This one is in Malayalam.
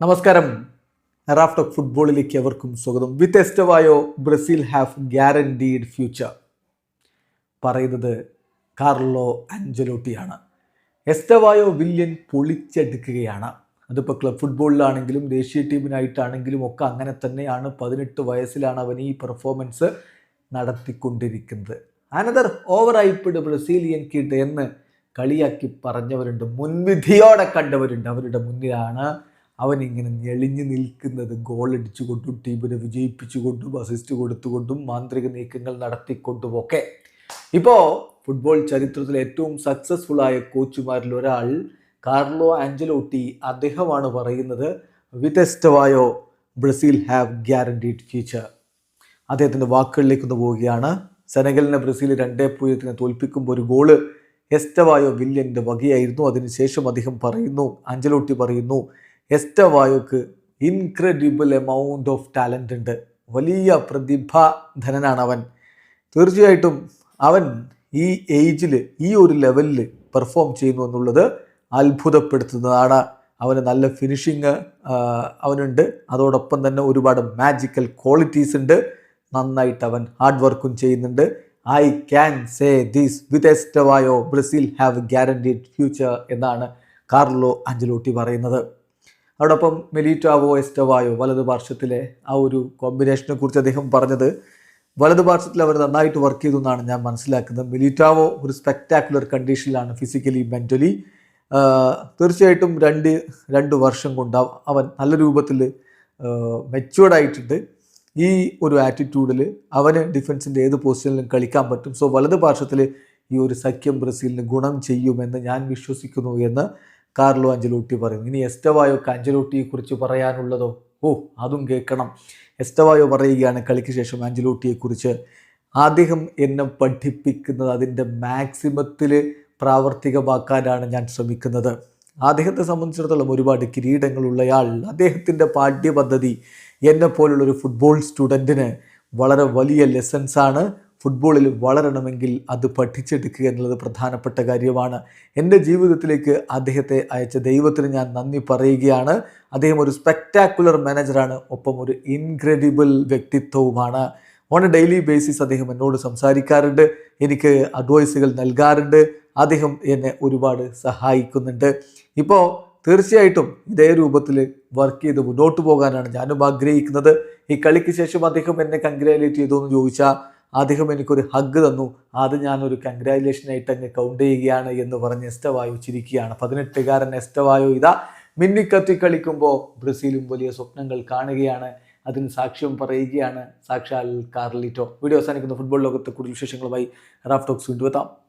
നമസ്കാരം. ഓഫ് ഫുട്ബോളിലേക്ക് അവർക്കും സ്വാഗതം. With Estevao Brazil have guaranteed future? പറയുന്നത് കാർലോ അഞ്ചലോട്ടിയാണ് എസ്റ്റവായോ വില്യൻ പൊളിച്ചെടുക്കുകയാണ്. അതിപ്പോൾ ക്ലബ് ഫുട്ബോളിലാണെങ്കിലും ദേശീയ ടീമിനായിട്ടാണെങ്കിലും ഒക്കെ അങ്ങനെ തന്നെയാണ് പതിനെട്ട് വയസ്സിലാണ് അവൻ ഈ പെർഫോമൻസ് നടത്തിക്കൊണ്ടിരിക്കുന്നത്. അനദർ ഓവർ ബ്രസീലിയൻ കിട്ട് എന്ന് കളിയാക്കി പറഞ്ഞവരുണ്ട്. മുൻവിധിയോടെ കണ്ടവരുണ്ട്. അവരുടെ മുന്നിലാണ് അവൻ ഇങ്ങനെ ഞെളിഞ്ഞു നിൽക്കുന്നത് ഗോൾ അടിച്ചുകൊണ്ടും ടീമിനെ വിജയിപ്പിച്ചുകൊണ്ടും അസിസ്റ്റ് കൊടുത്തുകൊണ്ടും മാന്ത്രിക നീക്കങ്ങൾ നടത്തിക്കൊണ്ടും ഒക്കെ. ഇപ്പോൾ ഫുട്ബോൾ ചരിത്രത്തിൽ ഏറ്റവും സക്സസ്ഫുൾ ആയ കോച്ചുമാരിൽ ഒരാൾ കാർലോ ആഞ്ചലോട്ടി അദ്ദേഹമാണ് പറയുന്നത് with Estevao Brazil have guaranteed future അദ്ദേഹത്തിന്റെ വാക്കുകളിലേക്ക് ഒന്ന് പോവുകയാണ്. സെനഗലിനെ ബ്രസീൽ രണ്ടേ പൂജ്യത്തിന് തോൽപ്പിക്കുമ്പോൾ ഒരു ഗോൾ എസ്റ്റവായോ വില്യന്റെ വകയായിരുന്നു. അതിനുശേഷം അദ്ദേഹം പറയുന്നു അഞ്ചലോട്ടി പറയുന്നു എസ്റ്റവായോക്ക് ഇൻക്രെഡിബിൾ എമൗണ്ട് ഓഫ് ടാലന്റ് ഉണ്ട്. വലിയ പ്രതിഭാധനനാണ് അവൻ. തീർച്ചയായിട്ടും അവൻ ഈ ഏജിൽ ഈ ഒരു ലെവലിൽ പെർഫോം ചെയ്യുന്നു എന്നുള്ളത് അത്ഭുതപ്പെടുത്തുന്നതാണ്. അവന് നല്ല ഫിനിഷിങ് അവനുണ്ട്. അതോടൊപ്പം തന്നെ ഒരുപാട് മാജിക്കൽ ക്വാളിറ്റീസ് ഉണ്ട്. നന്നായിട്ട് അവൻ ഹാർഡ് വർക്കും ചെയ്യുന്നുണ്ട്. I can say these with Estevao Brazil have guaranteed future എന്നാണ് കാർലോ അഞ്ചലോട്ടി പറയുന്നത്. അതോടൊപ്പം മെലിറ്റാവോ എസ്റ്റവായോ വലതു പാർശ്വത്തിലെ ആ ഒരു കോമ്പിനേഷനെ കുറിച്ച് അദ്ദേഹം പറഞ്ഞത്. വലതു പാർശ്വത്തിൽ അവർ നന്നായിട്ട് വർക്ക് ചെയ്തു എന്നാണ് ഞാൻ മനസ്സിലാക്കുന്നത്. മിലിറ്റാവോ ഒരു സ്പെക്ടാക്കുലർ കണ്ടീഷനിലാണ് ഫിസിക്കലി മെന്റലി തീർച്ചയായിട്ടും രണ്ട് രണ്ട് വർഷം കൊണ്ട് അവൻ നല്ല രൂപത്തിൽ മെച്ചുവേർഡായിട്ടുണ്ട് ഈ ഒരു ആറ്റിറ്റ്യൂഡിൽ അവന് ഡിഫൻസിന്റെ ഏത് പൊസിഷനിലും കളിക്കാൻ പറ്റും. സോ വലത് പാർശ്വത്തിൽ ഈ ഒരു സഖ്യം ബ്രസീലിന് ഗുണം ചെയ്യുമെന്ന് ഞാൻ വിശ്വസിക്കുന്നു എന്ന് കാർലോ അഞ്ചലോട്ടി പറയുന്നു ഇനി എസ്റ്റവായോക്ക് അഞ്ചലോട്ടിയെ കുറിച്ച് പറയാനുള്ളതോ? ഓ അതും കേൾക്കണം. എസ്റ്റവായോ പറയുകയാണ് കളിക്ക് ശേഷം ആഞ്ചലോട്ടിയെക്കുറിച്ച് അദ്ദേഹം എന്നെ പഠിപ്പിക്കുന്നത് അതിന്റെ മാക്സിമത്തിൽ പ്രാവർത്തികമാക്കാനാണ് ഞാൻ ശ്രമിക്കുന്നത്. അദ്ദേഹത്തെ സംബന്ധിച്ചിടത്തോളം ഒരുപാട് കിരീടങ്ങളുള്ളയാൾ അദ്ദേഹത്തിന്റെ പാഠ്യപദ്ധതി എന്നെ പോലുള്ളൊരു ഫുട്ബോൾ സ്റ്റുഡന്റിന് വളരെ വലിയ ലെസൺസാണ് ഫുട്ബോളിൽ വളരണമെങ്കിൽ അത് പഠിച്ചെടുക്കുക എന്നുള്ളത് പ്രധാനപ്പെട്ട കാര്യമാണ്. എന്റെ ജീവിതത്തിലേക്ക് അദ്ദേഹത്തെ അയച്ച ദൈവത്തിന് ഞാൻ നന്ദി പറയുകയാണ്. അദ്ദേഹം ഒരു സ്പെക്റ്റാക്കുലർ മാനേജറാണ് ഒപ്പം ഒരു ഇൻക്രെഡിബിൾ വ്യക്തിത്വവുമാണ്. ഓൺ എ ഡെയിലി ബേസിസ് അദ്ദേഹം എന്നോട് സംസാരിക്കാറുണ്ട്. എനിക്ക് അഡ്വൈസുകൾ നൽകാറുണ്ട്. അദ്ദേഹം എന്നെ ഒരുപാട് സഹായിക്കുന്നുണ്ട്. ഇപ്പോൾ തീർച്ചയായിട്ടും ഇതേ രൂപത്തിൽ വർക്ക് ചെയ്ത് മുന്നോട്ട് പോകാനാണ് ഞാനും ആഗ്രഹിക്കുന്നത്. ഈ കളിക്ക് ശേഷം അദ്ദേഹം എന്നെ കൺഗ്രാലേറ്റ് ചെയ്തു എന്ന് ചോദിച്ചാൽ അദ്ദേഹം എനിക്കൊരു ഹഗ് തന്നു. അത് ഞാനൊരു കൺഗ്രാജുലേഷനായിട്ട് അങ്ങ് കൗണ്ട് ചെയ്യുകയാണ് എന്ന് പറഞ്ഞ് എസ്റ്റവായോ ചിരിക്കുകയാണ് പതിനെട്ടുകാരൻ എസ്റ്റവായോ ഇതാ. മിന്നിക്കത്തി കളിക്കുമ്പോൾ ബ്രസീലും വലിയ സ്വപ്നങ്ങൾ കാണുകയാണ്. അതിന് സാക്ഷ്യം പറയുകയാണ് സാക്ഷാൽ കാർലിറ്റോ. വീഡിയോ അവസാനിക്കുന്ന. ഫുട്ബോൾ ലോകത്തെ കൂടുതൽ വിശേഷങ്ങളുമായി റാഫ് ടോക്സ് വീണ്ടും എത്താം.